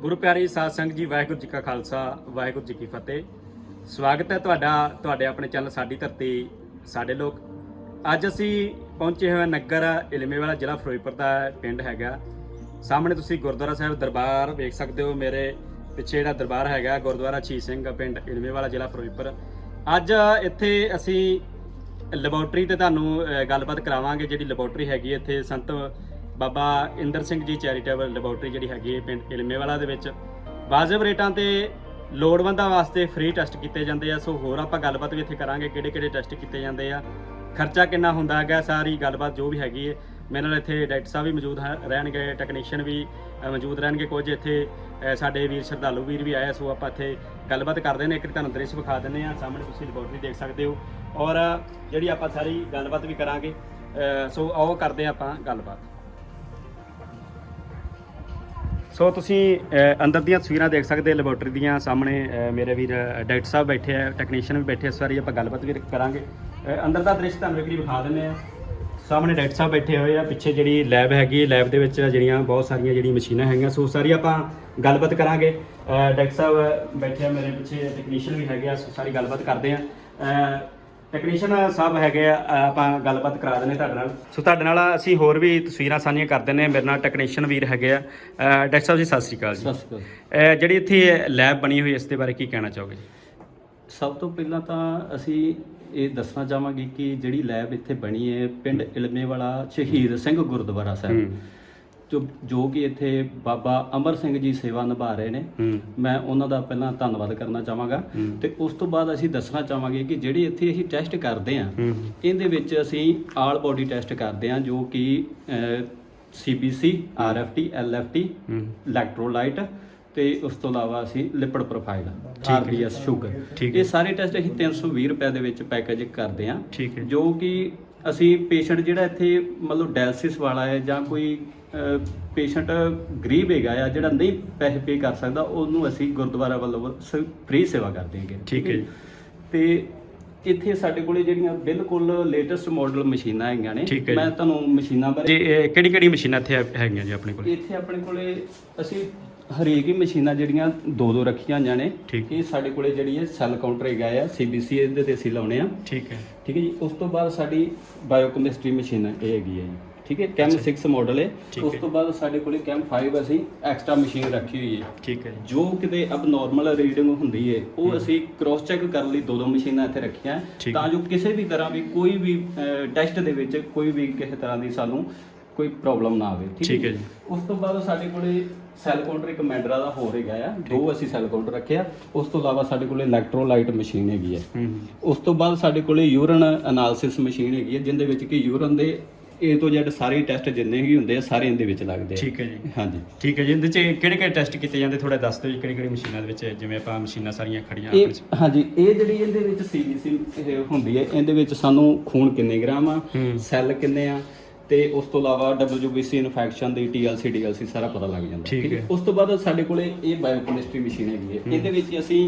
ਗੁਰੂ ਪਿਆਰੀ ਸਾਧ ਸੰਗਤ ਜੀ, ਵਾਹਿਗੁਰੂ ਜੀ ਕਾ ਖਾਲਸਾ, ਵਾਹਿਗੁਰੂ ਜੀ ਕੀ ਫਤਿਹ। ਸਵਾਗਤ ਹੈ ਤੁਹਾਡਾ, ਤੁਹਾਡੇ ਆਪਣੇ ਚੈਨਲ ਸਾਡੀ ਧਰਤੀ, ਸਾਡੇ ਲੋਕ। ਅੱਜ ਅਸੀਂ ਪਹੁੰਚੇ ਹੋਏ ਨਗਰ ਇਲਮੇਵਾਲਾ, ਜ਼ਿਲ੍ਹਾ ਫਿਰੋਜ਼ਪੁਰ ਦਾ ਪਿੰਡ ਹੈਗਾ। ਸਾਹਮਣੇ ਤੁਸੀਂ ਗੁਰਦੁਆਰਾ ਸਾਹਿਬ ਦਰਬਾਰ ਵੇਖ ਸਕਦੇ ਹੋ, ਮੇਰੇ ਪਿੱਛੇ ਜਿਹੜਾ ਦਰਬਾਰ ਹੈਗਾ, ਗੁਰਦੁਆਰਾ ਛੀ ਸਿੰਘ ਪਿੰਡ ਇਲਮੇਵਾਲਾ, ਜ਼ਿਲ੍ਹਾ ਫਿਰੋਜ਼ਪੁਰ। ਅੱਜ ਇੱਥੇ ਅਸੀਂ ਲੈਬੋਰਟਰੀ ਤੇ ਤੁਹਾਨੂੰ ਗੱਲਬਾਤ ਕਰਾਵਾਂਗੇ, ਜਿਹੜੀ ਲੈਬੋਰਟਰੀ ਹੈਗੀ ਇੱਥੇ ਸੰਤ ਬਾਬਾ ਇੰਦਰ ਸਿੰਘ ਜੀ ਚੈਰੀਟੇਬਲ ਲੈਬੋਰਟਰੀ ਜਿਹੜੀ ਹੈਗੀ ਹੈ ਪਿੰਡ ਇਲਮੇਵਾਲਾ ਦੇ ਵਿੱਚ। ਵਾਜਬ ਰੇਟਾਂ ਤੇ ਲੋੜਵੰਦਾਂ ਵਾਸਤੇ ਫ੍ਰੀ ਟੈਸਟ ਕੀਤੇ ਜਾਂਦੇ ਆ। ਸੋ ਹੋਰ ਆਪਾਂ ਗੱਲਬਾਤ ਵੀ ਇੱਥੇ ਕਰਾਂਗੇ ਕਿਹੜੇ ਕਿਹੜੇ ਟੈਸਟ ਕੀਤੇ ਜਾਂਦੇ ਆ। ਖਰਚਾ ਕਿੰਨਾ ਹੁੰਦਾ ਹੈਗਾ, ਸਾਰੀ ਗੱਲਬਾਤ ਜੋ ਵੀ ਹੈਗੀ ਹੈ। ਮੇਰੇ ਨਾਲ ਇੱਥੇ ਡਾਕਟਰ ਸਾਹਿਬ ਵੀ ਮੌਜੂਦ ਹੈ- ਰਹਿਣਗੇ ਟੈਕਨੀਸ਼ੀਅਨ ਵੀ ਮੌਜੂਦ ਰਹਿਣਗੇ ਕੁਝ। ਇੱਥੇ ਸਾਡੇ ਵੀਰ ਸ਼ਰਧਾਲੂ ਵੀਰ ਵੀ ਆਏ ਸੋ ਆਪਾਂ ਇੱਥੇ ਗੱਲਬਾਤ ਕਰਦੇ ਨੇ। ਇੱਕ ਤੁਹਾਨੂੰ ਦ੍ਰਿਸ਼ ਵਿਖਾ ਦਿੰਦੇ ਆ ਸਾਹਮਣੇ ਤੁਸੀਂ ਲੈਬੋਰਟਰੀ ਦੇਖ ਸਕਦੇ ਹੋ। ਔਰ ਜਿਹੜੀ ਆਪਾਂ ਸਾਰੀ ਗੱਲਬਾਤ ਵੀ ਕਰਾਂਗੇ ਸੋ ਆਓ ਕਰਦੇ ਆਪਾਂ ਗੱਲਬਾਤ। ਸੋ ਤੁਸੀਂ ਅੰਦਰ ਦੀਆਂ ਤਸਵੀਰਾਂ ਦੇਖ ਸਕਦੇ ਲੈਬੋਰਟਰੀ ਦੀਆਂ ਸਾਹਮਣੇ ਮੇਰੇ ਵੀਰ ਅ, ਡਾਕਟਰ ਸਾਹਿਬ ਬੈਠੇ ਆ ਟੈਕਨੀਸ਼ੀਅਨ ਵੀ ਬੈਠੇ ਆ ਇਸ ਵਾਰੀ ਆਪਾਂ ਗੱਲਬਾਤ ਵੀ ਕਰਾਂਗੇ। ਅੰਦਰ ਦਾ ਦ੍ਰਿਸ਼ ਤੁਹਾਨੂੰ ਇੱਕ ਵਿਖਾ ਦਿੰਦੇ ਆ ਸਾਹਮਣੇ ਡਾਕਟਰ ਸਾਹਿਬ ਬੈਠੇ ਹੋਏ ਆ ਪਿੱਛੇ ਜਿਹੜੀ ਲੈਬ ਹੈਗੀ ਲੈਬ ਦੇ ਵਿੱਚ ਜਿਹੜੀਆਂ ਬਹੁਤ ਸਾਰੀਆਂ ਜਿਹੜੀਆਂ ਮਸ਼ੀਨਾਂ ਹੈਗੀਆਂ ਸੋ ਸਾਰੀ ਆਪਾਂ ਗੱਲਬਾਤ ਕਰਾਂਗੇ। ਡਾਕਟਰ ਸਾਹਿਬ ਬੈਠੇ ਆ ਮੇਰੇ ਪਿੱਛੇ ਟੈਕਨੀਸ਼ੀਅਨ ਵੀ ਹੈਗੇ ਆ ਸੋ ਸਾਰੀ ਗੱਲਬਾਤ ਕਰਦੇ ਆ ਟੈਕਨੀਸ਼ੀਅਨ ਸਾਹਿਬ ਹੈਗੇ ਆ ਅ, ਆਪਾਂ ਗੱਲਬਾਤ ਕਰਾ ਦਿੰਦੇ ਤੁਹਾਡੇ ਨਾਲ। ਸੋ ਤੁਹਾਡੇ ਨਾਲ ਅਸੀਂ ਹੋਰ ਵੀ ਤਸਵੀਰਾਂ ਸਾਂਝੀਆਂ ਕਰ ਦਿੰਦੇ ਆ ਮੇਰੇ ਨਾਲ ਟੈਕਨੀਸ਼ੀਅਨ ਵੀਰ ਹੈਗੇ ਆ। ਅ, ਡਾਕਟਰ ਸਾਹਿਬ ਜੀ ਸਤਿ ਸ੍ਰੀ ਅਕਾਲ ਜੀ। ਸਤਿ ਸ਼੍ਰੀ ਅਕਾਲ ਜਿਹੜੀ ਇੱਥੇ ਲੈਬ ਬਣੀ ਹੋਈ ਇਸ ਦੇ ਬਾਰੇ ਕੀ ਕਹਿਣਾ ਚਾਹੋਗੇ? ਸਭ ਤੋਂ ਪਹਿਲਾਂ ਤਾਂ ਅਸੀਂ ਇਹ ਦੱਸਣਾ ਚਾਹਾਂਗੇ ਕਿ ਜਿਹੜੀ ਲੈਬ ਇੱਥੇ ਬਣੀ ਹੈ ਪਿੰਡ ਇਲਮੇ ਵਾਲਾ ਸ਼ਹੀਦ ਸਿੰਘ ਗੁਰਦੁਆਰਾ ਸਾਹਿਬ। ਹੂੰ। ਜੋ ਜੋ ਕਿ ਇੱਥੇ ਬਾਬਾ ਅਮਰ ਸਿੰਘ ਜੀ ਸੇਵਾ ਨਿਭਾ ਰਹੇ ਨੇ। ਮੈਂ ਉਹਨਾਂ ਦਾ ਪਹਿਲਾਂ ਧੰਨਵਾਦ ਕਰਨਾ ਚਾਹਾਂਗਾ। ਤੇ ਉਸ ਤੋਂ ਬਾਅਦ ਅਸੀਂ ਦੱਸਣਾ ਚਾਹਾਂਗੇ ਕਿ ਜਿਹੜੀ ਇੱਥੇ ਅਸੀਂ ਟੈਸਟ ਕਰਦੇ ਹਾਂ ਹੂੰ। ਇਹਦੇ ਵਿੱਚ ਅਸੀਂ ਆਲ ਬੋਡੀ ਟੈਸਟ ਕਰਦੇ ਹਾਂ ਜੋ ਕਿ ਸੀਬੀਸੀ ਆਰਐਫਟੀ ਐਲਐਫਟੀ ਇਲੈਕਟ੍ਰੋਲਾਈਟ ਤੇ ਉਸ ਤੋਂ ਇਲਾਵਾ ਅਸੀਂ ਲਿਪਿਡ ਪ੍ਰੋਫਾਈਲ। ਆਰਬੀਐਸ ਸ਼ੂਗਰ। ਇਹ ਸਾਰੇ ਟੈਸਟ ਅਸੀਂ 320 ਰੁਪਏ ਦੇ ਵਿੱਚ ਪੈਕੇਜ ਕਰਦੇ ਹੈ। ਜੋ ਕਿ ਅਸੀਂ ਪੇਸ਼ੈਂਟ ਜਿਹੜਾ ਇੱਥੇ ਮਤਲਬ ਡਾਇਲਿਸਿਸ ਵਾਲਾ ਹੈ ਜਾਂ ਕੋਈ ਪੇਸ਼ੈਂਟ ਗਰੀਬ ਹੈਗਾ ਆ ਜਿਹੜਾ ਨਹੀਂ ਪੈਸੇ ਪੇ ਕਰ ਸਕਦਾ ਉਹਨੂੰ ਅਸੀਂ ਗੁਰਦੁਆਰਾ ਵੱਲੋਂ ਫ੍ਰੀ ਸੇਵਾ ਕਰਦੇ ਹੈਗੇ ਠੀਕ ਹੈ ਜੀ। ਤੇ ਇੱਥੇ ਸਾਡੇ ਕੋਲੇ ਜਿਹੜੀਆਂ ਬਿਲਕੁਲ ਲੇਟੈਸਟ ਮਾਡਲ ਮਸ਼ੀਨਾਂ ਹੈਗੀਆਂ ਨੇ ਜੀ। ਮੈਂ ਤੁਹਾਨੂੰ ਮਸ਼ੀਨਾਂ ਜੀ ਬਾਰੇ ਕਿਹੜੀ ਕਿਹੜੀ ਮਸ਼ੀਨਾਂ ਇੱਥੇ ਹੈਗੀਆਂ ਜੀ ਆਪਣੇ ਕੋਲ ਇੱਥੇ ਆਪਣੇ ਕੋਲੇ ਅਸੀਂ ਹਰੇਕ ਹੀ ਮਸ਼ੀਨਾਂ ਜਿਹੜੀਆਂ ਦੋ ਦੋ ਰੱਖੀਆਂ ਹੋਈਆਂ ਨੇ ਠੀਕ। ਇਹ ਸਾਡੇ ਕੋਲੇ ਜਿਹੜੀ ਹੈ ਸੈੱਲ ਕਾਊਂਟਰ ਹੈਗਾ ਆ ਸੀਬੀਸੀ ਇਹਦੇ ਤੇ ਅਸੀਂ ਲਾਉਣੇ ਆ। ਠੀਕ ਹੈ। ਠੀਕ ਹੈ ਜੀ? ਉਸ ਤੋਂ ਬਾਅਦ ਸਾਡੀ ਬਾਇਓਕੈਮਿਸਟਰੀ ਮਸ਼ੀਨ ਹੈ ਇਹ ਹੈਗੀ ਹੈ ਜੀ। ਠੀਕ ਹੈ? ਕੈਮ 6 ਮਾਡਲ ਹੈ। ਠੀਕ ਉਸ ਹੈ। ਤੋਂ ਬਾਅਦ ਸਾਡੇ ਕੋਲੇ ਕੈਮ 5 ਅਸੀਂ ਐਕਸਟਰਾ ਮਸ਼ੀਨ ਰੱਖੀ ਹੋਈ ਹੈ। ਠੀਕ ਹੈ ਜੀ। ਜੋ ਕਿਤੇ ਅਬ ਨਾਰਮਲ ਰੀਡਿੰਗ ਹੁੰਦੀ ਹੈ ਉਹ ਅਸੀਂ ਕ੍ਰੋਸ ਚੈੱਕ ਕਰਨ ਲਈ ਦੋ ਦੋ ਮਸ਼ੀਨਾਂ ਇੱਥੇ ਰੱਖੀਆਂ ਹੈ, ਠੀਕ ਤਾਂ ਜੋ ਕਿਸੇ ਵੀ ਤਰ੍ਹਾਂ ਵੀ ਕੋਈ ਵੀ ਟੈਸਟ ਦੇ ਵਿੱਚ ਕੋਈ ਵੀ ਕਿਸੇ ਤਰ੍ਹਾਂ ਦੀ ਸਾਨੂੰ ਕੋਈ ਪ੍ਰੋਬਲਮ ਨਾ ਆਵੇ। ਠੀਕ ਹੈ ਜੀ। ਉਸ ਤੋਂ ਬਾਅਦ ਸਾਡੇ ਕੋਲੇ ਸੈੱਲ ਕਾਊਂਟਰ ਇੱਕ ਮੈਂਡਰਾ ਦਾ ਹੋਰ ਹੈਗਾ ਆ ਦੋ ਅਸੀਂ ਸੈੱਲ ਕਾਊਂਟਰ ਰੱਖਿਆ ਉਸ ਤੋਂ ਇਲਾਵਾ ਸਾਡੇ ਕੋਲੇ ਇਲੈਕਟ੍ਰੋਲਾਈਟ ਮਸ਼ੀਨ ਹੈਗੀ ਹੈ ਉਸ ਤੋਂ ਬਾਅਦ ਸਾਡੇ ਕੋਲੇ ਯੂਰਨ ਐਨਾਲਿਸਿਸ ਮਸ਼ੀਨ ਹੈਗੀ ਹੈ ਜਿੰਦੇ ਵਿੱਚ ਕਿ ਯੂਰਨ ਦੇ A ਤੋਂ Z ਸਾਰੇ ਟੈਸਟ ਜਿੰਨੇ ਵੀ ਹੁੰਦੇ ਆ ਸਾਰੇ ਇਹਦੇ ਵਿੱਚ ਲੱਗਦੇ ਆ। ਠੀਕ ਹੈ ਜੀ। ਹਾਂਜੀ। ਠੀਕ ਹੈ ਜੀ। ਇਹਦੇ ਚ ਕਿਹੜੇ ਕਿਹੜੇ ਟੈਸਟ ਕੀਤੇ ਜਾਂਦੇ? ਥੋੜਾ ਦੱਸ ਦਿਓ ਜੀ ਕਿਹੜੀ ਕਿਹੜੀ ਮਸ਼ੀਨਾਂ ਦੇ ਵਿੱਚ ਜਿਵੇਂ ਆਪਾਂ ਮਸ਼ੀਨਾਂ ਸਾਰੀਆਂ ਖੜੀਆਂ ਇਹ ਆਪਣੇ ਚ। ਹਾਂਜੀ ਇਹ ਜਿਹੜੀ ਇਹਦੇ ਵਿੱਚ ਸੀਬੀਸੀ ਹੁੰਦੀ ਹੈ ਇਹਦੇ ਵਿੱਚ ਸਾਨੂੰ ਖੂਨ ਕਿੰਨੇ ਗ੍ਰਾਮ ਆ। ਸੈੱਲ ਕਿੰਨੇ ਆ ਤੇ ਉਸ ਤੋਂ ਇਲਾਵਾ WBC ਇਨਫੈਕਸ਼ਨ ਦੀ TLC DLC ਸਾਰਾ ਪਤਾ ਲੱਗ ਜਾਂਦਾ। ਠੀਕ ਹੈ। ਉਸ ਤੋਂ ਬਾਅਦ ਸਾਡੇ ਕੋਲੇ ਇਹ ਬਾਇਓਕੈਮਿਸਟਰੀ ਮਸ਼ੀਨ ਹੈਗੀ ਹੈ। ਇਹਦੇ ਵਿੱਚ ਅਸੀਂ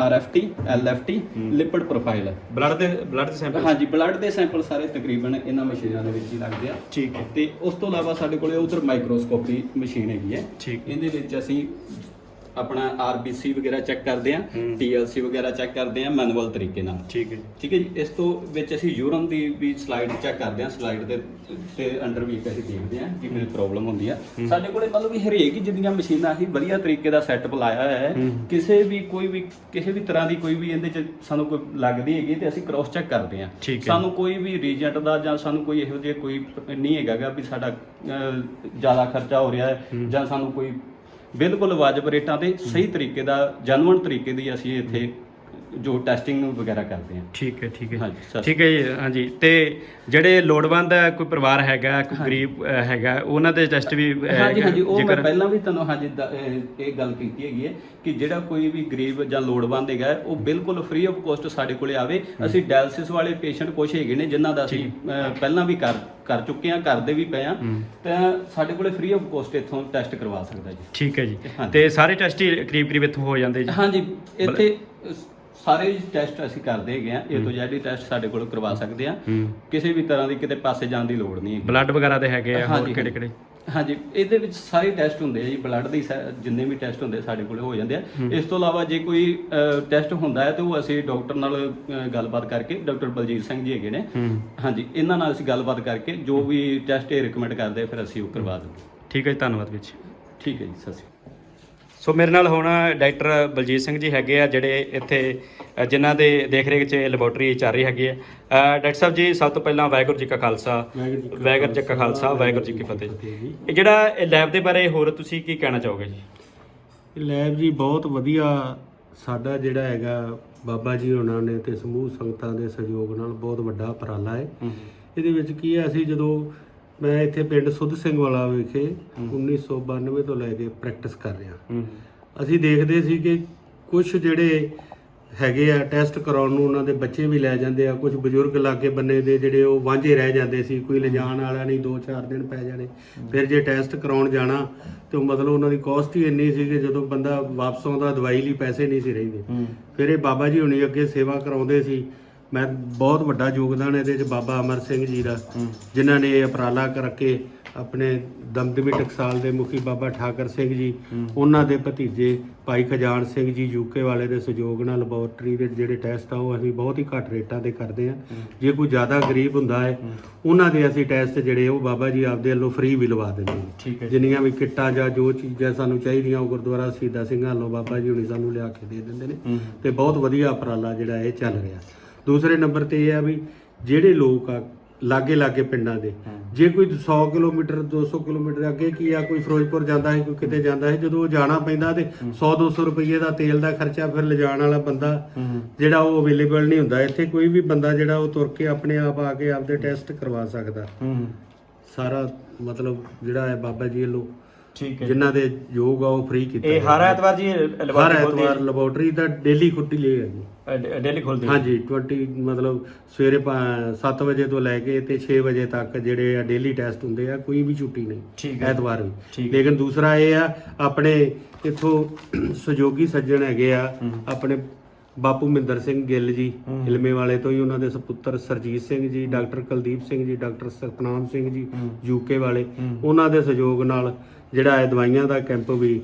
RFT LFT lipid profile blood ਦੇ ਬਲੱਡ ਦੇ ਸੈਂਪਲ ਹਾਂਜੀ ਬਲੱਡ ਦੇ ਸੈਂਪਲ ਸਾਰੇ ਤਕਰੀਬਨ ਇਹਨਾਂ ਮਸ਼ੀਨਾਂ ਦੇ ਵਿੱਚ ਹੀ ਲੱਗਦੇ ਆ। ਠੀਕ ਹੈ। ਤੇ ਉਸ ਤੋਂ ਇਲਾਵਾ ਸਾਡੇ ਕੋਲੇ ਉਧਰ ਮਾਈਕਰੋਸਕੋਪੀ ਮਸ਼ੀਨ ਹੈਗੀ ਹੈ। ਠੀਕ। ਇਹਦੇ ਵਿੱਚ ਅਸੀਂ ਆਪਣਾ ਆਰਬੀਸੀ ਵਗੈਰਾ ਚੈੱਕ ਕਰਦੇ ਆ। ਟੀਐਲਸੀ ਵਗੈਰਾ ਚੈੱਕ ਕਰਦੇ ਆ ਮੈਨੂਅਲ ਤਰੀਕੇ ਨਾਲ। ਠੀਕ ਹੈ ਠੀਕ ਹੈ ਜੀ? ਇਸ ਤੋਂ ਵਿੱਚ ਅਸੀਂ ਯੂਰਨ ਦੀ ਵੀ ਸਲਾਈਡ ਚੈੱਕ ਕਰਦੇ ਆ ਸਲਾਈਡ ਦੇ ਤੇ ਅੰਡਰ ਵੀ ਅਸੀਂ ਦੇਖਦੇ ਆ ਕਿ ਕੋਈ ਪ੍ਰੋਬਲਮ ਹੁੰਦੀ ਆ। ਸਾਡੇ ਕੋਲੇ ਮਤਲਬ ਵੀ ਹਰੇਕ ਜਿੰਨੀਆਂ ਮਸ਼ੀਨਾਂ ਅਸੀਂ ਵਧੀਆ ਤਰੀਕੇ ਦਾ ਸੈਟਅਪ ਲਾਇਆ ਹੋਇਆ ਹੈ। ਕਿਸੇ ਵੀ ਕੋਈ ਵੀ ਕਿਸੇ ਵੀ ਤਰ੍ਹਾਂ ਦੀ ਕੋਈ ਵੀ ਇਹਦੇ ਚ ਸਾਨੂੰ ਕੋਈ ਲੱਗਦੀ ਹੈਗੀ ਤੇ ਅਸੀਂ ਕ੍ਰੋਸ ਚੈੱਕ ਕਰਦੇ ਆ। ਸਾਨੂੰ ਕੋਈ ਵੀ ਰੀਜੈਂਟ ਦਾ ਜਾਂ ਸਾਨੂੰ ਕੋਈ ਇਹੋ ਜਿਹਾ ਕੋਈ ਨਹੀਂ ਹੈਗਾਗਾ ਵੀ ਸਾਡਾ ਜ਼ਿਆਦਾ ਖਰਚਾ ਹੋ ਰਿਹਾ ਹੈ। ਜਾਂ ਸਾਨੂੰ ਕੋਈ ਬਿਲਕੁਲ ਵਾਜਬ ਰੇਟਾਂ ਤੇ ਸਹੀ ਤਰੀਕੇ ਦਾ ਜਨਵਨ ਤਰੀਕੇ ਦੀ ਅਸੀਂ ਇੱਥੇ ਜੋ ਟੈਸਟਿੰਗ ਵਗੈਰਾ ਕਰਦੇ ਹਾਂ। ਠੀਕ ਹੈ ਠੀਕ ਹੈ। ਹਾਂਜੀ, ਠੀਕ ਹੈ ਜੀ ਹਾਂਜੀ। ਤੇ ਜਿਹੜੇ ਲੋੜਵੰਦ ਹੈ, ਕੋਈ ਪਰਿਵਾਰ ਹੈਗਾ ਕੋਈ ਗਰੀਬ ਹੈਗਾ ਉਹਨਾਂ ਦੇ ਟੈਸਟ ਵੀ ਹਾਂਜੀ ਹਾਂਜੀ ਉਹ ਮੈਂ ਪਹਿਲਾਂ ਵੀ ਤੁਹਾਨੂੰ ਹਾਂਜੀ ਇਹ ਗੱਲ ਕੀਤੀ ਹੈਗੀ ਹੈ ਕਿ ਜਿਹੜਾ ਕੋਈ ਵੀ ਗਰੀਬ ਜਾਂ ਲੋੜਵੰਦ ਹੈਗਾ ਉਹ ਬਿਲਕੁਲ ਫ੍ਰੀ ਆਫ ਕੋਸਟ ਸਾਡੇ ਕੋਲੇ ਆਵੇ। ਅਸੀਂ ਡਾਇਲਿਸਿਸ ਵਾਲੇ ਪੇਸ਼ੈਂਟ ਕੁਛ ਹੈਗੇ ਨੇ ਜਿਨ੍ਹਾਂ ਦਾ ਅਸੀਂ ਪਹਿਲਾਂ ਵੀ ਕਰ ਕਰ ਚੁੱਕੇ ਹਾਂ ਕਰਦੇ ਵੀ ਪਏ ਹਾਂ। ਹੂੰ। ਤਾਂ ਸਾਡੇ ਕੋਲੇ ਫ੍ਰੀ ਆਫ ਕੋਸਟ ਇੱਥੋਂ ਟੈਸਟ ਕਰਵਾ ਸਕਦਾ ਜੀ। ਠੀਕ ਹੈ ਜੀ। ਤੇ ਸਾਰੇ ਟੈਸਟ ਹੀ ਕਰੀਬ ਕਰੀਬ ਇੱਥੋਂ ਹੋ ਜਾਂਦੇ ਜੀ? ਹਾਂਜੀ ਇੱਥੇ ਸਾਰੇ ਟੈਸਟ ਅਸੀਂ ਕਰਦੇ ਹੈਗੇ ਆ ਇਹ ਤੋਂ ਜਿਹੜੀ ਟੈਸਟ ਸਾਡੇ ਕੋਲ ਕਰਵਾ ਸਕਦੇ ਆ ਹੂੰ। ਕਿਸੇ ਵੀ ਤਰ੍ਹਾਂ ਦੀ ਕਿਤੇ ਪਾਸੇ ਜਾਣ ਦੀ ਲੋੜ ਨਹੀਂ ਹੈਗੀ। ਬਲੱਡ ਵਗੈਰਾ ਦੇ ਹੈਗੇ ਆ ਹੋਰ ਕਿਹੜੇ ਕਿਹੜੇ? ਹਾਂਜੀ ਇਹਦੇ ਵਿੱਚ ਸਾਰੇ ਟੈਸਟ ਹੁੰਦੇ ਆ ਜੀ ਬਲੱਡ ਦੇ ਸਾ- ਜਿੰਨੇ ਵੀ ਟੈਸਟ ਹੁੰਦੇ ਆ ਸਾਡੇ ਕੋਲੇ ਹੋ ਜਾਂਦੇ ਆ। ਇਸ ਤੋਂ ਇਲਾਵਾ ਜੇ ਕੋਈ ਟੈਸਟ ਹੁੰਦਾ ਹੈ ਤਾਂ ਉਹ ਅਸੀਂ ਡਾਕਟਰ ਨਾਲ ਅ, ਗੱਲਬਾਤ ਕਰਕੇ ਡਾਕਟਰ ਬਲਜੀਤ ਸਿੰਘ ਜੀ ਹੈਗੇ ਨੇ। ਹਾਂਜੀ ਇਹਨਾਂ ਨਾਲ ਅਸੀਂ ਗੱਲਬਾਤ ਕਰਕੇ ਜੋ ਵੀ ਟੈਸਟ ਇਹ ਰეკਮੈਂਡ ਕਰਦੇ ਆ, ਫਿਰ ਅਸੀਂ ਉਹ ਕਰਵਾ ਦਿੰਦੇ ਠੀਕ ਹੈ ਜੀ ਧੰਨਵਾਦ ਵਿੱਚ ਠੀਕ ਹੈ ਜੀ ਸਤਿ ਸ਼੍ਰੀ ਅਕਾਲ। ਸੋ ਮੇਰੇ ਨਾਲ ਹੁਣ ਡਾਕਟਰ ਬਲਜੀਤ ਸਿੰਘ ਜੀ ਹੈਗੇ ਆ ਜਿਹੜੇ ਇੱਥੇ ਜਿਨ੍ਹਾਂ ਦੇ ਦੇਖ ਰੇਖ 'ਚ ਲੈਬੋਰਟਰੀ ਚੱਲ ਰਹੀ ਹੈਗੀ ਹੈ ਡਾਕਟਰ ਸਾਹਿਬ ਜੀ ਸਭ ਤੋਂ ਪਹਿਲਾਂ ਵਾਹਿਗੁਰੂ ਜੀ ਕਾ ਖਾਲਸਾ ਵਾਹਿਗੁਰੂ ਜੀ ਕਾ ਖਾਲਸਾ ਵਾਹਿਗੁਰੂ ਜੀ ਕੀ ਫਤਿਹ ਇਹ ਜਿਹੜਾ ਇਹ ਲੈਬ ਦੇ ਬਾਰੇ ਹੋਰ ਤੁਸੀਂ ਕੀ ਕਹਿਣਾ ਚਾਹੋਗੇ ਜੀ? ਇਹ ਲੈਬ ਜੀ ਬਹੁਤ ਵਧੀਆ ਸਾਡਾ ਜਿਹੜਾ ਹੈਗਾ ਬਾਬਾ ਜੀ ਉਹਨਾਂ ਨੇ ਤੇ ਸਮੂਹ ਸੰਗਤਾਂ ਦੇ ਸਹਿਯੋਗ ਨਾਲ ਬਹੁਤ ਵੱਡਾ ਉਪਰਾਲਾ ਹੈ। ਇਹਦੇ ਵਿੱਚ ਕੀ ਹੈ ਅਸੀਂ ਜਦੋਂ ਮੈਂ ਇੱਥੇ ਪਿੰਡ ਸੁੱਧ ਸਿੰਘ ਵਾਲਾ ਵਿਖੇ 1992 ਤੋਂ ਲੈ ਕੇ ਪ੍ਰੈਕਟਿਸ ਕਰ ਰਿਹਾ। ਅਸੀਂ ਦੇਖਦੇ ਸੀ ਕਿ ਕੁਝ ਜਿਹੜੇ ਹੈਗੇ ਆ ਟੈਸਟ ਕਰਾਉਣ ਨੂੰ ਉਹਨਾਂ ਦੇ ਬੱਚੇ ਵੀ ਲੈ ਜਾਂਦੇ ਆ ਕੁਝ ਬਜ਼ੁਰਗ ਲਾਗੇ ਬੰਨੇ ਦੇ ਜਿਹੜੇ ਉਹ ਵਾਂਝੇ ਰਹਿ ਜਾਂਦੇ ਸੀ ਕੋਈ ਲਿਜਾਣ ਵਾਲਾ ਨਹੀਂ 2-4 ਦਿਨ ਪੈ ਜਾਣੇ। ਫਿਰ ਜੇ ਟੈਸਟ ਕਰਾਉਣ ਜਾਣਾ ਤੇ ਉਹ ਮਤਲਬ ਉਹਨਾਂ ਦੀ ਕਾਸਟ ਹੀ ਇੰਨੀ ਸੀ ਕਿ ਜਦੋਂ ਬੰਦਾ ਵਾਪਸ ਆਉਂਦਾ ਦਵਾਈ ਲਈ ਪੈਸੇ ਨਹੀਂ ਸੀ ਰਹਿੰਦੇ। ਫਿਰ ਇਹ ਬਾਬਾ ਜੀ ਹੁਣੀ ਅੱਗੇ ਸੇਵਾ ਕਰਾਉਂਦੇ ਸੀ ਮੈਂ ਬਹੁਤ ਵੱਡਾ ਯੋਗਦਾਨ ਇਹਦੇ 'ਚ ਬਾਬਾ ਅਮਰ ਸਿੰਘ ਜੀ ਦਾ ਜਿਨ੍ਹਾਂ ਨੇ ਇਹ ਉਪਰਾਲਾ ਕਰਕੇ ਆਪਣੇ ਦਮਦਮੀ ਟਕਸਾਲ ਦੇ ਮੁਖੀ ਬਾਬਾ ਠਾਕਰ ਸਿੰਘ ਜੀ ਉਹਨਾਂ ਦੇ ਭਤੀਜੇ ਭਾਈ ਖਜਾਨ ਸਿੰਘ ਜੀ ਯੂਕੇ ਵਾਲੇ ਦੇ ਸਹਿਯੋਗ ਨਾਲ ਲੈਬੋਰਟਰੀ ਦੇ ਜਿਹੜੇ ਟੈਸਟ ਆ ਉਹ ਅਸੀਂ ਬਹੁਤ ਹੀ ਘੱਟ ਰੇਟਾਂ ਤੇ ਕਰਦੇ ਆ ਜੇ ਕੋਈ ਜ਼ਿਆਦਾ ਗਰੀਬ ਹੁੰਦਾ ਹੈ ਉਹਨਾਂ ਦੇ ਅਸੀਂ ਟੈਸਟ ਜਿਹੜੇ ਉਹ ਬਾਬਾ ਜੀ ਆਪਦੇ ਵੱਲੋਂ ਫ੍ਰੀ ਵੀ ਲਵਾ ਦਿੰਦੇ ਹੈ। ਜਿੰਨੀਆਂ ਵੀ ਕਿੱਟਾਂ ਜਾਂ ਜੋ ਚੀਜ਼ਾਂ ਸਾਨੂੰ ਚਾਹੀਦੀਆਂ ਉਹ ਗੁਰਦੁਆਰਾ ਸ਼ਹੀਦਾਂ ਸਿੰਘਾਂ ਵੱਲੋਂ ਬਾਬਾ ਜੀ ਹੁਣੀ ਸਾਨੂੰ ਲਿਆ ਕੇ ਦੇ ਦਿੰਦੇ ਨੇ। ਤੇ ਬਹੁਤ ਵਧੀਆ ਉਪਰਾਲਾ ਜਿਹੜਾ ਇਹ ਚੱਲ ਰਿਹਾ। ਦੂਸਰੇ ਨੰਬਰ ਤੇ ਇਹ ਆ ਵੀ ਜਿਹੜੇ ਲੋਕ ਆ ਲਾਗੇ ਲਾਗੇ ਪਿੰਡਾਂ ਦੇ ਜੇ ਕੋਈ 100 ਕਿਲੋਮੀਟਰ 200 ਕਿਲੋਮੀਟਰ ਅੱਗੇ ਕੀ ਆ ਕੋਈ ਫਿਰੋਜ਼ਪੁਰ ਜਾਂਦਾ ਹੈ ਕੋਈ ਕਿਤੇ ਜਾਂਦਾ ਹੈ ਜਦੋਂ ਉਹ ਜਾਣਾ ਪੈਂਦਾ ਤੇ 100 200 ਰੁਪਏ ਦਾ ਤੇਲ ਦਾ ਖਰਚਾ ਫਿਰ ਲਿਜਾਣ ਵਾਲਾ ਬੰਦਾ ਜਿਹੜਾ ਉਹ ਅਵੇਲੇਬਲ ਨਹੀਂ ਹੁੰਦਾ। ਇੱਥੇ ਕੋਈ ਵੀ ਬੰਦਾ ਜਿਹੜਾ ਉਹ ਤੁਰ ਕੇ ਆਪਣੇ ਆਪ ਆ ਕੇ ਆਪਦੇ ਟੈਸਟ ਕਰਵਾ ਸਕਦਾ। ਸਾਰਾ ਮਤਲਬ ਜਿਹੜਾ ਹੈ ਬਾਬਾ ਜੀ ਵੱਲੋਂ ਠੀਕ ਹੈ ਜਿਨ੍ਹਾਂ ਦੇ ਯੋਗ ਆ ਉਹ ਫ੍ਰੀ ਕੀਤਾ ਇਹ ਹਰ। ਐਤਵਾਰ ਜੀ ਹਰ ਲੈਬੋਰਟਰੀ ਐਤਵਾਰ ਲੈਬੋਰਟਰੀ ਦਾ ਡੇਲੀ ਖੁੱਟੀ ਲਈ ਹੈ ਜੀ ਡੇਲੀ ਖੋਲਦੀ ਹੈ ਹਾਂਜੀ 20 ਮਤਲਬ ਸਵੇਰੇ 7 ਵਜੇ ਤੋਂ ਲੈ ਕੇ ਤੇ 6 ਵਜੇ ਤੱਕ ਜਿਹੜੇ ਆ ਡੇਲੀ ਟੈਸਟ ਹੁੰਦੇ ਆ ਕੋਈ ਵੀ ਛੁੱਟੀ ਨਹੀਂ ਠੀਕ ਹੈ। ਐਤਵਾਰ ਵੀ ਠੀਕ ਹੈ। ਲੇਕਿਨ ਦੂਸਰਾ ਇਹ ਆ ਆਪਣੇ ਇਥੋਂ ਸਹਿਯੋਗੀ ਸੱਜਣ ਹੈਗੇ ਆ ਆਪਣੇ ਬਾਪੂ ਮਹਿੰਦਰ ਸਿੰਘ ਗਿੱਲ ਜੀ ਇਲਮੇ ਵਾਲੇ ਤੋਂ ਹੀ ਉਹਨਾਂ ਦੇ ਸੁਪੁੱਤਰ Surjit Singh ji doctor Kuldeep Singh ji doctor Satnam Singh ji UK ਵਾਲੇ। ਉਹਨਾਂ ਦੇ ਸਹਿਯੋਗ ਨਾਲ ਜਿਹੜਾ ਇਹ ਦਵਾਈਆਂ ਦਾ ਕੈਂਪ ਵੀ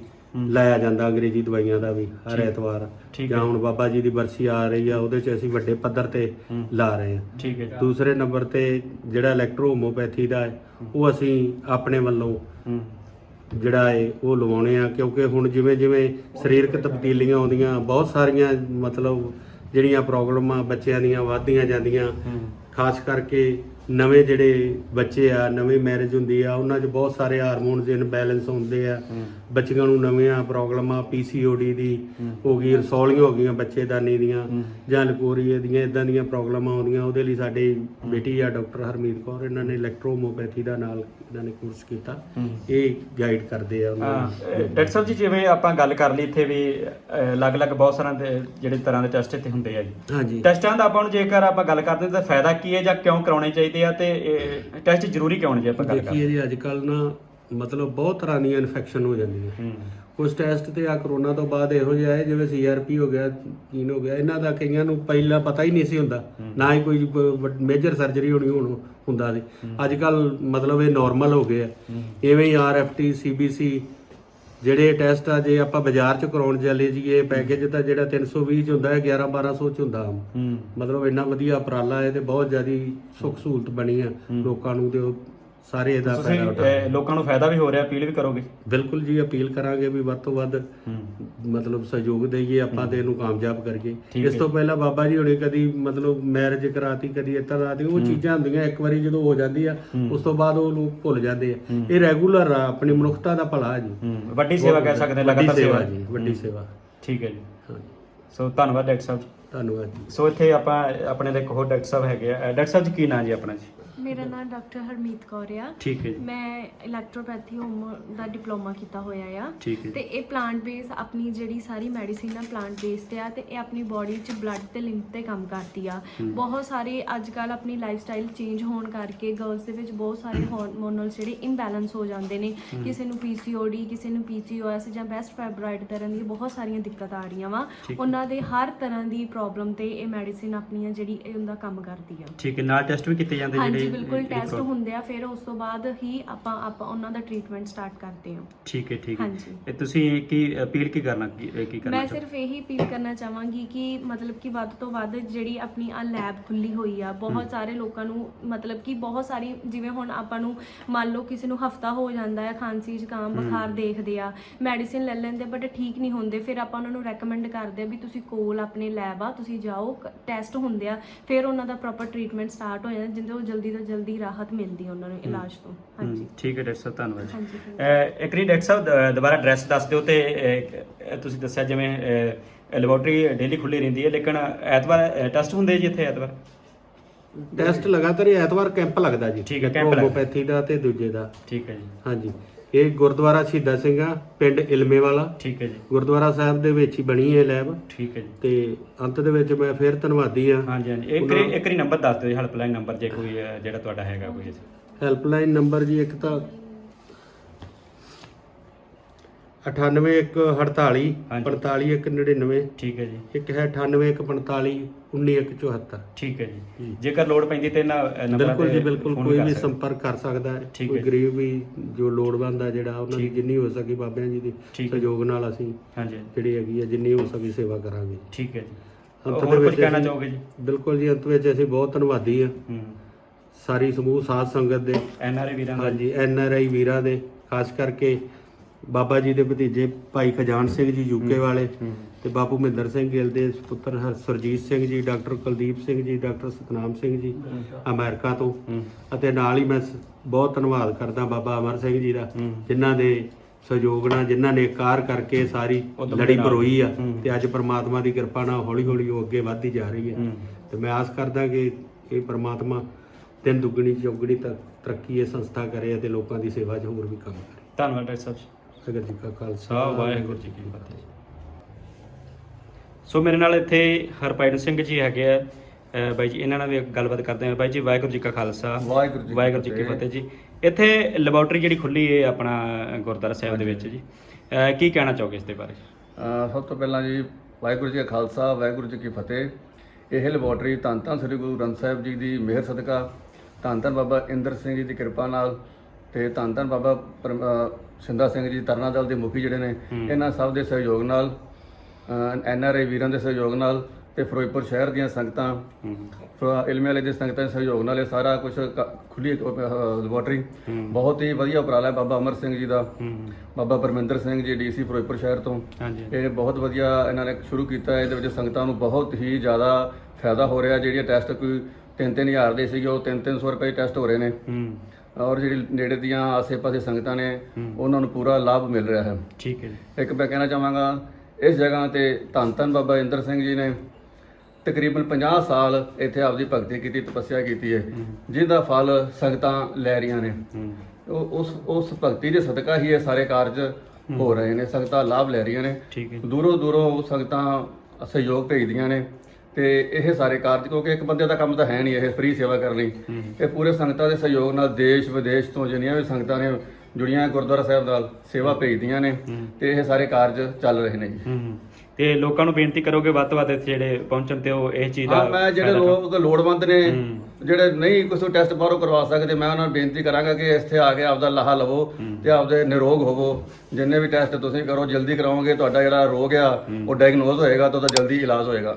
ਲਾਇਆ ਜਾਂਦਾ ਅੰਗਰੇਜ਼ੀ ਦਵਾਈਆਂ ਦਾ ਵੀ ਹਰ ਐਤਵਾਰ। ਜਾਂ ਹੁਣ ਬਾਬਾ ਜੀ ਦੀ ਬਰਸੀ ਆ ਰਹੀ ਆ ਉਹਦੇ 'ਚ ਅਸੀਂ ਵੱਡੇ ਪੱਧਰ ਤੇ ਲਾ ਰਹੇ ਹਾਂ। ਠੀਕ ਹੈ। ਦੂਸਰੇ ਨੰਬਰ ਤੇ ਜਿਹੜਾ ਇਲੈਕਟ੍ਰੋ ਹੋਮੋਪੈਥੀ ਦਾ ਹੈ ਉਹ ਅਸੀਂ ਆਪਣੇ ਵੱਲੋਂ ਜਿਹੜਾ ਹੈ ਉਹ ਲਵਾਉਣੇ ਆ ਕਿਉਂਕਿ ਹੁਣ ਜਿਵੇਂ ਜਿਵੇਂ ਸਰੀਰਕ ਤਬਦੀਲੀਆਂ ਆਉਂਦੀਆਂ ਬਹੁਤ ਸਾਰੀਆਂ ਮਤਲਬ ਜਿਹੜੀਆਂ ਪ੍ਰੋਬਲਮਾਂ ਬੱਚਿਆਂ ਦੀਆਂ ਵੱਧਦੀਆਂ ਜਾਂਦੀਆਂ ਖਾਸ ਕਰਕੇ ਨਵੇਂ ਜਿਹੜੇ ਬੱਚੇ ਆ ਨਵੀਂ ਮੈਰਿਜ ਹੁੰਦੀ ਆ ਉਹਨਾਂ 'ਚ ਬਹੁਤ ਸਾਰੇ ਹਾਰਮੋਨਸ ਇਨਬੈਲੈਂਸ ਹੁੰਦੇ ਆ। ਬੱਚਿਆਂ ਨੂੰ ਨਵੀਆਂ ਪ੍ਰੋਬਲਮਾਂ ਪੀਸੀਓਡੀ ਦੀ ਹੋ। ਗਈ ਰਸੌਲੀਆਂ ਹੋ ਗਈਆਂ ਬੱਚੇਦਾਨੀ ਦੀਆਂ ਜਾਂ ਲਕੋਰੀਏ ਦੀਆਂ ਇਦਾਂ ਦੀਆਂ ਪ੍ਰੋਬਲਮਾਂ ਆਉਂਦੀਆਂ। ਉਹਦੇ ਲਈ ਸਾਡੇ ਬੇਟੀ ਆ ਡਾਕਟਰ ਹਰਮੀਤ ਕੌਰ ਇਹਨਾਂ ਨੇ ਇਲੈਕਟ੍ਰੋਮੋਪੈਥੀ ਦਾ ਨਾਲ ਇਹਨਾਂ ਨੇ ਕੋਰਸ ਕੀਤਾ। ਇਹ ਗਾਈਡ ਕਰਦੇ ਆ ਉਹਨਾਂ ਡਾਕਟਰ ਸਾਹਿਬ ਜੀ ਜਿਵੇਂ ਆਪਾਂ ਗੱਲ ਕਰ ਲਈ ਇੱਥੇ ਵੀ ਅਲੱਗ-ਅਲੱਗ ਬਹੁਤ ਸਾਰਿਆਂ ਦੇ ਜਿਹੜੇ ਤਰ੍ਹਾਂ ਦੇ ਟੈਸਟ ਇੱਥੇ ਹੁੰਦੇ ਆ ਜੀ। ਹਾਂਜੀ। ਟੈਸਟਾਂ ਦਾ ਆਪਾਂ ਨੂੰ ਜੇਕਰ ਆਪਾਂ ਗੱਲ ਕਰਦੇ ਤਾਂ ਫਾਇਦਾ ਕੀ ਹੈ ਜਾਂ ਕਿਉਂ ਕਰਾਉਣੇ ਚਾਹੀਦੇ ਆ ਤੇ ਟੈਸਟ ਜ਼ਰੂਰੀ ਕਿਉਂ ਨੇ ਜੇ ਆਪਾਂ ਗੱਲ ਕਰਦੇ? ਦੇਖੀਏ ਜੀ ਅੱਜ ਕੱਲ ਨਾ ਮਤਲਬ ਬਹੁਤ ਤਰ੍ਹਾਂ ਦੀਆਂ ਇਨਫੈਕਸ਼ਨ ਹੋ ਜਾਂਦੀਆਂ। ਹੂੰ। ਕੁਝ ਟੈਸਟ ਤੇ ਆ ਕਰੋਨਾ ਤੋਂ ਬਾਅਦ ਇਹੋ ਜਿਹਾ ਹੈ ਜਿਵੇਂ ਸੀਆਰਪੀ ਹੋ ਗਿਆ ਕੀਨ ਹੋ ਗਿਆ ਇਹਨਾਂ ਦਾ ਕਈਆਂ ਨੂੰ ਪਹਿਲਾਂ ਪਤਾ ਹੀ ਨਹੀਂ ਸੀ ਹੁੰਦਾ। ਨਾ ਹੀ ਕੋਈ ਮੇਜਰ ਸਰਜਰੀ ਹੋਣੀ ਹੁਣ ਹੁੰਦਾ ਸੀ। ਅੱਜ ਕੱਲ ਮਤਲਬ ਇਹ ਨਾਰਮਲ ਹੋ ਗਏ ਆ। ਇਵੇਂ ਹੀ ਆਰਐਫਟੀ ਸੀਬੀਸੀ ਜਿਹੜੇ ਟੈਸਟ ਆ ਜੇ ਆਪਾਂ ਬਾਜ਼ਾਰ ਚ ਕਰਾਉਣ ਚੱਲੇ ਜੀਏ ਪੈਕੇਜ ਤਾਂ ਜਿਹੜਾ 320 ਚ ਹੁੰਦਾ ਹੈ 11 1200 ਚ ਹੁੰਦਾ। ਮਤਲਬ ਇੰਨਾ ਵਧੀਆ ਉਪਰਾਲਾ ਹੈ ਤੇ ਬਹੁਤ ਜ਼ਿਆਦੀ ਸੁੱਖ ਸਹੂਲਤ ਬਣੀ ਆ ਲੋਕਾਂ ਨੂੰ ਤੇ ਉਹ ਸਾਰੇ ਇਹਦਾ ਤੁਸੀਂ ਫਾਇਦਾ ਉਠਾ ਅਹ, ਲੋਕਾਂ ਨੂੰ ਫਾਇਦਾ ਵੀ ਹੋ ਰਿਹਾ ਅਪੀਲ ਵੀ ਕਰੋਗੇ? ਬਿਲਕੁਲ ਜੀ ਅਪੀਲ ਕਰਾਂਗੇ ਵੀ ਵੱਧ ਤੋਂ ਵੱਧ ਮਤਲਬ ਸਹਿਯੋਗ ਦੇਈਏ ਆਪਾਂ ਤੇ ਇਹਨੂੰ ਕਾਮਯਾਬ ਕਰੀਏ। ਠੀਕ ਇਸ ਤੋਂ ਪਹਿਲਾਂ ਬਾਬਾ ਜੀ ਹੁਣੇ ਕਦੀ ਮਤਲਬ ਮੈਰਿਜ ਕਰਾਤੀ ਕਦੀ ਇਤਰ ਰਾਤੀ ਉਹ ਚੀਜ਼ਾਂ ਹੁੰਦੀਆਂ ਇੱਕ ਵਾਰੀ ਜਦੋਂ ਹੋ ਜਾਂਦੀ ਆ ਉਸ ਤੋਂ ਬਾਅਦ ਉਹ ਲੋਕ ਭੁੱਲ ਜਾਂਦੇ ਆ। ਇਹ ਰੈਗੂਲਰ ਆ ਆਪਣੀ ਮਨੁੱਖਤਾ ਦਾ ਭਲਾ ਜੀ। ਹੂੰ ਵੱਡੀ ਸੇਵਾ ਕਹਿ ਸਕਦੇ ਹਾਂ, ਵੱਡੀ ਲਗਾਤਾਰ ਸੇਵਾ ਸੇਵਾ। ਜੀ ਵੱਡੀ ਸੇਵਾ। ਠੀਕ ਹੈ ਜੀ। ਹਾਂਜੀ ਸੋ ਧੰਨਵਾਦ ਡਾਕਟਰ ਸਾਹਿਬ ਧੰਨਵਾਦ ਜੀ। ਸੋ ਇੱਥੇ ਆਪਾਂ ਆਪਣੇ ਦੇ ਇੱਕ ਹੋਰ ਡਾਕਟਰ ਸਾਹਿਬ ਹੈਗੇ ਆ। ਅਹ, ਡਾਕਟਰ ਸਾਹਿਬ ਜੀ ਕੀ ਨਾਂ ਜੀ ਆਪਣਾ ਜੀ? ਮੇਰਾ ਨਾਮ ਡਾਕਟਰ ਹਰਮੀਤ ਕੌਰ ਆ। ਠੀਕ ਹੈ ਜੀ। ਮੈਂ ਇਲੈਕਟ੍ਰੋਪੈਥੀ ਹੋਮ ਦਾ ਡਿਪਲੋਮਾ ਕੀਤਾ ਹੋਇਆ ਆ। ਠੀਕ ਹੈ ਤੇ ਇਹ ਪਲਾਂਟ ਬੇਸ ਆਪਣੀ ਜਿਹੜੀ ਸਾਰੀ ਮੈਡੀਸਿਨ ਆ ਪਲਾਂਟ ਬੇਸਡ ਆ ਤੇ ਇਹ ਆਪਣੀ ਬਾਡੀ 'ਚ ਬਲੱਡ ਤੇ ਲਿੰਕ ਤੇ ਕੰਮ ਕਰਦੀ ਆ। ਬਹੁਤ ਸਾਰੇ ਅੱਜ ਕੱਲ ਆਪਣੀ ਲਾਈਫ ਸਟਾਈਲ ਚੇਂਜ ਹੋਣ ਕਰਕੇ ਗਰਲਸ ਦੇ ਵਿੱਚ ਬਹੁਤ ਸਾਰੇ ਹਾਰਮੋਨਲ ਜਿਹੜੇ ਇੰਬੈਲੈਂਸ ਹੋ ਜਾਂਦੇ ਨੇ। ਕਿਸੇ ਨੂੰ ਪੀਸੀਓਡੀ ਕਿਸੇ ਨੂੰ ਪੀਸੀਓਐਸ ਜਾਂ ਬੈਸਟ ਫਾਈਬਰਾਇਡ ਤਰ੍ਹਾਂ ਦੀਆਂ ਬਹੁਤ ਸਾਰੀਆਂ ਦਿੱਕਤਾਂ ਆ ਰਹੀਆਂ ਵਾ। ਉਹਨਾਂ ਦੇ ਹਰ ਤਰ੍ਹਾਂ ਦੀ ਪ੍ਰੋਬਲਮ ਤੇ ਇਹ ਮੈਡੀਸਿਨ ਆਪਣੀ ਆ ਜਿਹੜੀ ਇਹ ਉਹਦਾ ਕੰਮ ਕਰਦੀ ਆ। ਠੀਕ ਹੈ ਨਾਲ ਟੈਸਟ ਵੀ ਕੀਤੇ ਜਾਂਦੇ ਜਿਹੜੇ ਬਿਲਕੁਲ ਟੈਸਟ ਹੁੰਦੇ ਆ ਫਿਰ ਉਸ ਤੋਂ ਬਾਅਦ ਹੀ ਆਪਾਂ ਆਪਾਂ ਉਹਨਾਂ ਦਾ ਟ੍ਰੀਟਮੈਂਟ ਸਟਾਰਟ ਕਰਦੇ ਹਾਂ। ਠੀਕ ਹੈ ਠੀਕ ਹੈ। ਹਾਂਜੀ। ਇਹ ਤੁਸੀਂ ਕੀ ਅਪੀਲ ਕੀ ਕਰਨਾ ਕੀ ਇਹ ਕੀ ਕਰਨਾ ਮੈਂ ਚਾਹੋ- ਸਿਰਫ ਇਹੀ ਅਪੀਲ ਕਰਨਾ ਚਾਹਾਂਗੀ ਕਿ ਮਤਲਬ ਕਿ ਵੱਧ ਤੋਂ ਵੱਧ ਜਿਹੜੀ ਆਪਣੀ ਆ ਲੈਬ ਖੁੱਲੀ ਹੋਈ ਆ ਬਹੁਤ ਸਾਰੇ ਲੋਕਾਂ ਨੂੰ ਮਤਲਬ ਕਿ ਬਹੁਤ ਸਾਰੀ ਜਿਵੇਂ ਹੁਣ ਆਪਾਂ ਨੂੰ ਮੰਨ ਲਓ ਕਿਸੇ ਨੂੰ ਹਫਤਾ ਹੋ ਜਾਂਦਾ ਹੈ ਖਾਂਸੀ ਜ਼ੁਕਾਮ ਬੁਖਾਰ ਦੇਖਦੇ ਆ ਮੈਡੀਸਿਨ ਲੈ ਲੈਂਦੇ ਬਟ ਠੀਕ ਨਹੀਂ ਹੁੰਦੇ ਫਿਰ ਆਪਾਂ ਉਹਨਾਂ ਨੂੰ ਰეკਮੈਂਡ ਕਰਦੇ ਆ ਵੀ ਤੁਸੀਂ ਕੋਲ ਆਪਣੇ ਲੈਬ ਆ ਤੁਸੀਂ ਜਾਓ ਟੈਸਟ ਹੁੰਦੇ ਆ ਫਿਰ ਉਹਨਾਂ ਦਾ ਪ੍ਰੋਪਰ ਟ੍ਰੀਟਮੈਂਟ ਸਟਾਰਟ ਹੋ ਜਾਂਦਾ ਜਿੰਦੇ ਉਹ ਜਲਦੀ ਤੋਂ ਜਲਦੀ ਰਾਹਤ ਮਿਲਦੀ ਆ ਉਹਨਾਂ ਨੂੰ ਇਲਾਜ ਤੋਂ। ਹਾਂਜੀ। ਠੀਕ ਹੈ ਡਾਕਟਰ ਸਾਹਿਬ ਧੰਨਵਾਦ ਜੀ। ਹਾਂਜੀ ਅਹ ਇੱਕ ਰੀ ਡਾਕਟਰ ਸਾਹਿਬ ਦ- ਦੁਬਾਰਾ ਐਡਰੈਸ ਦੱਸ ਦਿਓ ਤੇ ਅਹ, ਤੁਸੀਂ ਦੱਸਿਆ ਜਿਵੇਂ ਲੈਬੋਰਟਰੀ ਡੇਲੀ ਖੁੱਲੀ ਰਹਿੰਦੀ ਹੈ ਲੇਕਿਨ ਐਤਵਾਰ ਟੈਸਟ ਹੁੰਦੇ ਜੀ ਇੱਥੇ ਐਤਵਾਰ? ਟੈਸਟ ਲਗਾਤਾਰ ਹੀ ਐਤਵਾਰ ਕੈਂਪ ਲੱਗਦਾ ਜੀ। ਠੀਕ ਹੈ, ਕੈਂਪ ਲੱਗਦਾ। ਹੋਮੋਪੈਥੀ ਦਾ ਤੇ ਦੂਜੇ ਦਾ। ਠੀਕ ਹੈ ਜੀ। ਹਾਂਜੀ। ਇਹ ਗੁਰਦੁਆਰਾ ਸ਼ਹੀਦਾਂ ਸਿੰਘ ਆ ਪਿੰਡ ਇਲਮੇ ਵਾਲਾ। ਠੀਕ ਹੈ ਜੀ। ਗੁਰਦੁਆਰਾ ਸਾਹਿਬ ਦੇ ਵਿੱਚ ਹੀ ਬਣੀ ਹੈ ਲੈਬ। ਠੀਕ ਹੈ ਜੀ। ਤੇ ਅੰਤ ਦੇ ਵਿੱਚ ਮੈਂ ਫਿਰ ਧੰਨਵਾਦੀ ਆ। ਹਾਂਜੀ ਹਾਂਜੀ। ਇੱਕ ਇੱਕ ਨੰਬਰ ਦੱਸ ਦਿਓ ਜੀ ਹੈਲਪਲਾਈਨ ਨੰਬਰ ਜੇ ਕੋਈ ਅਹ, ਜਿਹੜਾ ਤੁਹਾਡਾ ਹੈਗਾ ਕੋਈ ਹੈਲਪਲਾਈਨ ਨੰਬਰ ਜੀ ਇੱਕ ਤਾਂ 98148 ਹਾਂਜੀ। 45199 ਠੀਕ ਹੈ ਜੀ। ਇੱਕ ਹੈ 98145 19174 ਠੀਕ ਹੈ ਜੀ। ਜੇਕਰ ਲੋੜ ਪੈਂਦੀ ਤੇ ਇਹਨਾਂ ਅਹ, ਨੰਬਰਾਂ ਬਿਲਕੁਲ ਤੇ ਜੀ ਬਿਲਕੁਲ phone ਕੋਈ ਕਰ ਵੀ ਸਕਦੇ। ਸੰਪਰਕ ਕਰ ਸਕਦਾ ਹੈ। ਠੀਕ ਕੋਈ ਹੈ। ਗਰੀਬ ਵੀ ਜੋ ਲੋੜਵੰਦ ਆ ਜਿਹੜਾ ਉਹਨਾਂ ਦੀ ਠੀਕ। ਜਿੰਨੀ ਹੋ ਸਕੀ ਬਾਬਿਆਂ ਜੀ ਦੀ ਠੀਕ ਹੈ। ਸਹਿਯੋਗ ਨਾਲ ਅਸੀਂ ਹਾਂਜੀ। ਹਾਂਜੀ, ਜਿਹੜੀ ਹੈਗੀ ਆ ਜਿੰਨੀ ਹੋ ਸਕੀ ਸੇਵਾ ਕਰਾਂਗੇ। ਠੀਕ ਹੈ ਜੀ। ਅੰਤ ਹੋਰ ਦੇ ਕੁਝ ਵਿੱਚ ਕਹਿਣਾ ਅਸੀਂ- ਚਾਹੋਗੇ ਜੀ? ਬਿਲਕੁਲ ਜੀ ਅੰਤ ਵਿੱਚ ਅਸੀਂ ਬਹੁਤ ਧੰਨਵਾਦੀ ਆ ਹੂੰ। ਸਾਰੀ ਸਮੂਹ ਸਾਧ ਸੰਗਤ ਦੇ। ਐਨ ਆਰ ਆਈ ਵੀਰਾਂ ਦਾ। ਹਾਂਜੀ ਐਨ ਆਰ ਆਈ ਵੀਰਾਂ ਦੇ ਖਾਸ ਕਰਕੇ ਬਾਬਾ ਜੀ ਦੇ ਭਤੀਜੇ ਭਾਈ ਖਜਾਨ ਸਿੰਘ ਜੀ ਯੂਕੇ ਵਾਲੇ ਤੇ ਬਾਪੂ ਮਹਿੰਦਰ ਸਿੰਘ ਗਿੱਲ ਦੇ ਸੁਪੁੱਤਰ ਹਰ Surjit Singh ji doctor Kuldeep Singh ji doctor Satnam Singh ji America ਤੋਂ। ਅਤੇ ਨਾਲ ਹੀ ਮੈਂ ਬਹੁਤ ਧੰਨਵਾਦ ਕਰਦਾ ਬਾਬਾ ਅਮਰ ਸਿੰਘ ਜੀ ਦਾ। ਜਿਨ੍ਹਾਂ ਦੇ ਸਹਿਯੋਗ ਨਾਲ ਜਿਨ੍ਹਾਂ ਨੇ ਕਾਰ ਕਰਕੇ ਸਾਰੀ ਲੜੀ। ਪਰੋਈ ਆ। ਤੇ ਅੱਜ ਪ੍ਰਮਾਤਮਾ ਦੀ ਕਿਰਪਾ ਨਾਲ ਹੌਲੀ ਹੌਲੀ ਉਹ ਅੱਗੇ ਵੱਧਦੀ ਜਾ ਰਹੀ ਹੈ। ਹੂੰ। ਤੇ ਮੈਂ ਆਸ ਕਰਦਾ ਕਿ ਇਹ ਪ੍ਰਮਾਤਮਾ ਦਿਨ ਦੁੱਗਣੀ ਚੌਗਣੀ ਤੱਕ ਤਰੱਕੀ ਇਹ ਸੰਸਥਾ ਕਰੇ ਅਤੇ ਲੋਕਾਂ ਦੀ ਸੇਵਾ 'ਚ ਹੋਰ ਵੀ ਕੰਮ ਕਰੇ। ਧੰਨਵਾਦ ਡਾਕਟਰ ਸਾਹਿਬ ਸਗਰ ਜੀ ਕਾ ਖਾਲਸਾ ਵਾਹਿਗੁਰੂ ਜੀ ਕੀ ਫਤਿਹ ਸੋ ਮੇਰੇ ਨਾਲ ਇੱਥੇ ਹਰਪਾਇਨ ਸਿੰਘ ਜੀ ਹੈਗੇ ਆ। ਬਾਈ ਜੀ ਇਹਨਾਂ ਨਾਲ ਵੀ ਗੱਲਬਾਤ ਕਰਦੇ ਆ ਬਾਈ ਜੀ ਵਾਹਿਗੁਰੂ ਜੀ ਕਾ ਖਾਲਸਾ ਵਾਹਿਗੁਰੂ ਜੀ ਕੀ ਵਾਹਿਗੁਰੂ ਜੀ ਕੀ ਫਤਿਹ। ਜੀ। ਇੱਥੇ ਲੈਬੋਰਟਰੀ ਜਿਹੜੀ ਖੁੱਲੀ ਹੈ ਆਪਣਾ ਗੁਰਦੁਆਰਾ ਸਾਹਿਬ ਦੇ ਵਿੱਚ ਜੀ। ਕੀ ਕਹਿਣਾ ਚਾਹੋਗੇ ਇਸ ਦੇ ਬਾਰੇ? ਸਭ ਤੋਂ ਪਹਿਲਾਂ ਜੀ ਵਾਹਿਗੁਰੂ ਜੀ ਕਾ ਖਾਲਸਾ ਵਾਹਿਗੁਰੂ ਜੀ ਕੀ ਫਤਿਹ। ਇਹ ਲੈਬੋਰਟਰੀ ਧੰਨ ਧੰਨ ਸ੍ਰੀ ਗੁਰੂ ਗ੍ਰੰਥ ਸਾਹਿਬ ਜੀ ਦੀ ਮਿਹਰ ਸਦਕਾ ਧੰਨ ਧੰਨ ਬਾਬਾ ਇੰਦਰ ਸਿੰਘ ਜੀ ਦੀ ਕਿਰਪਾ ਨਾਲ ਤੇ ਧੰਨ ਧੰਨ ਬਾਬਾ ਸਿੰਦਾ ਸਿੰਘ ਜੀ ਤਰਨਾ ਦਲ ਦੇ ਮੁਖੀ ਜਿਹੜੇ ਨੇ ਇਹਨਾਂ ਸਭ ਦੇ ਸਹਿਯੋਗ ਨਾਲ ਐਨ ਆਰ ਆਈ ਵੀਰਾਂ ਦੇ ਸਹਿਯੋਗ ਨਾਲ ਤੇ ਫਿਰੋਜ਼ਪੁਰ ਸ਼ਹਿਰ ਦੀਆਂ ਸੰਗਤਾਂ ਇਲਮੇ ਵਾਲੇ ਦੇ ਸੰਗਤਾਂ ਦੇ ਸਹਿਯੋਗ ਨਾਲ ਇਹ ਸਾਰਾ ਕੁਝ ਖੁੱਲੀ ਲੈਬੋਰਟਰੀ ਬਹੁਤ ਹੀ ਵਧੀਆ ਉਪਰਾਲਾ ਹੈ ਬਾਬਾ ਅਮਰ ਸਿੰਘ ਜੀ ਦਾ। ਬਾਬਾ ਪਰਮਿੰਦਰ ਸਿੰਘ ਜੀ ਡੀਸੀ ਫਿਰੋਜ਼ਪੁਰ ਸ਼ਹਿਰ ਤੋਂ। ਇਹ ਬਹੁਤ ਵਧੀਆ ਇਹਨਾਂ ਨੇ ਸ਼ੁਰੂ ਕੀਤਾ ਹੈ ਇਹਦੇ ਵਿੱਚ ਸੰਗਤਾਂ ਨੂੰ ਬਹੁਤ ਹੀ ਜ਼ਿਆਦਾ ਫਾਇਦਾ ਹੋ ਰਿਹਾ। ਜਿਹੜੀਆਂ ਟੈਸਟ ਕੋਈ 3-3000 ਦੇ ਸੀਗੇ ਉਹ 3-300 ਰੁਪਏ ਟੈਸਟ ਹੋ ਰਹੇ ਨੇ। ਔਰ ਜਿਹੜੀ ਨੇੜੇ ਦੀਆਂ ਆਸੇ-ਪਾਸੇ ਸੰਗਤਾਂ ਨੇ ਉਹਨਾਂ ਨੂੰ ਪੂਰਾ ਲਾਭ ਮਿਲ ਰਿਹਾ ਹੈ। ਠੀਕ ਹੈ ਜੀ। ਇੱਕ ਮੈਂ ਕਹਿਣਾ ਚਾਹਾਂਗਾ ਇਸ ਜਗ੍ਹਾ ਤੇ ਧੰਨ ਧੰਨ ਬਾਬਾ ਇੰਦਰ ਸਿੰਘ ਜੀ ਨੇ ਤਕਰੀਬਨ 50 ਸਾਲ ਇੱਥੇ ਆਪਦੀ ਭਗਤੀ ਕੀਤੀ ਤਪੱਸਿਆ ਕੀਤੀ ਹੈ। ਜਿਹਦਾ ਫਲ ਸੰਗਤਾਂ ਲੈ ਰਹੀਆਂ ਨੇ। ਉਸ ਉਸ ਭਗਤੀ ਦੇ ਸਦਕਾ ਹੀ ਇਹ ਸਾਰੇ ਕਾਰਜ ਹੋ। ਰਹੇ ਨੇ ਸੰਗਤਾਂ ਲਾਭ ਲੈ ਰਹੀਆਂ ਨੇ। ਦੂਰੋਂ ਦੂਰੋਂ ਸੰਗਤਾਂ ਸਹਿਯੋਗ ਭੇਜਦੀਆਂ ਨੇ। ਤੇ ਇਹ ਸਾਰੇ ਕਾਰਜ ਕਿਉਂਕਿ ਇੱਕ ਬੰਦੇ ਦਾ ਕੰਮ ਤਾਂ ਹੈ ਨਹੀਂ ਇਹ ਫ੍ਰੀ ਸੇਵਾ ਕਰਨੀ ਇਹ ਪੂਰੇ ਸੰਗਤਾਂ ਦੇ ਸਹਿਯੋਗ ਨਾਲ ਦੇਸ਼ ਵਿਦੇਸ਼ ਤੋਂ ਜਿੰਨੀਆਂ ਵੀ ਸੰਗਤਾਂ ਨੇ ਜੁੜੀਆਂ ਗੁਰਦੁਆਰਾ ਸਾਹਿਬ ਨਾਲ ਸੇਵਾ ਭੇਜਦੀਆਂ ਨੇ ਤੇ ਇਹ ਸਾਰੇ ਕਾਰਜ ਚੱਲ ਰਹੇ ਨੇ ਜੀ। ਤੇ ਲੋਕਾਂ ਨੂੰ ਬੇਨਤੀ ਕਰੋਗੇ ਵੱਧ ਤੋਂ ਵੱਧ ਇੱਥੇ ਜਿਹੜੇ ਪਹੁੰਚਣ ਤੇ ਉਹ ਇਹ ਚੀਜ਼ ਦਾ ਮੈਂ ਜਿਹੜੇ ਲੋਕ ਲੋੜਵੰਦ ਨੇ ਜਿਹੜੇ ਨਹੀਂ ਕੁਝ ਟੈਸਟ ਬਾਹਰੋਂ ਕਰਵਾ ਸਕਦੇ ਮੈਂ ਉਹਨਾਂ ਨੂੰ ਬੇਨਤੀ ਕਰਾਂਗਾ ਕਿ ਇੱਥੇ ਆ ਕੇ ਆਪਦਾ ਲਾਹਾ ਲਵੋ ਤੇ ਆਪਦੇ ਨਿਰੋਗ ਹੋਵੋ। ਜਿੰਨੇ ਵੀ ਟੈਸਟ ਤੁਸੀਂ ਕਰੋ ਜਲਦੀ ਕਰਾਓਗੇ ਤੁਹਾਡਾ ਜਿਹੜਾ ਰੋਗ ਆ ਉਹ ਡਾਇਗਨੋਜ਼ ਹੋਏਗਾ ਤਾਂ ਉਹਦਾ ਜਲਦੀ ਇਲਾਜ ਹੋਏਗਾ।